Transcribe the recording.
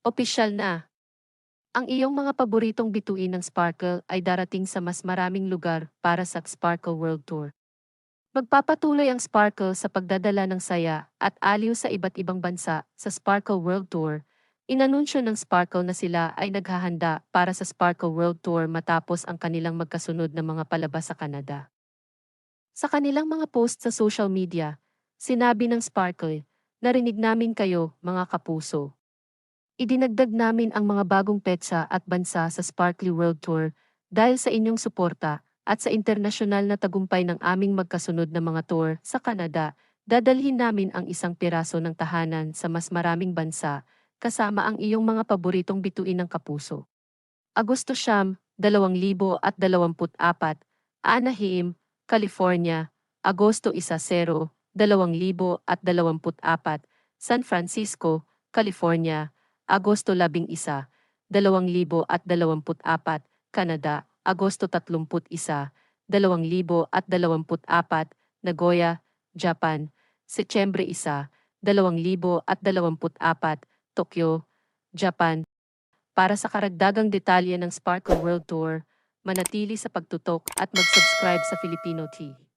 Opisyal na. Ang iyong mga paboritong bituin ng Sparkle ay darating sa mas maraming lugar para sa Sparkle World Tour. Magpapatuloy ang Sparkle sa pagdadala ng saya at aliw sa iba't ibang bansa sa Sparkle World Tour. Inanunsyo ng Sparkle na sila ay naghahanda para sa Sparkle World Tour matapos ang kanilang magkasunod na mga palabas sa Canada. Sa kanilang mga post sa social media, sinabi ng Sparkle, narinig namin kayo, mga kapuso. Idinagdag namin ang mga bagong petsa at bansa sa Sparkly World Tour dahil sa inyong suporta at sa internasyonal na tagumpay ng aming magkasunod na mga tour sa Canada, dadalhin namin ang isang piraso ng tahanan sa mas maraming bansa kasama ang iyong mga paboritong bituin ng kapuso. Agosto Siyam, 2024, Anaheim, California, Agosto 1 0, 2024, San Francisco, California, Agosto 11, 2024, Canada, Agosto 31, 2024, Nagoya, Japan, Setyembre 1, 2024, Tokyo, Japan. Para sa karagdagang detalye ng Sparkle World Tour, manatili sa pagtutok at mag-subscribe sa Filipino Tea.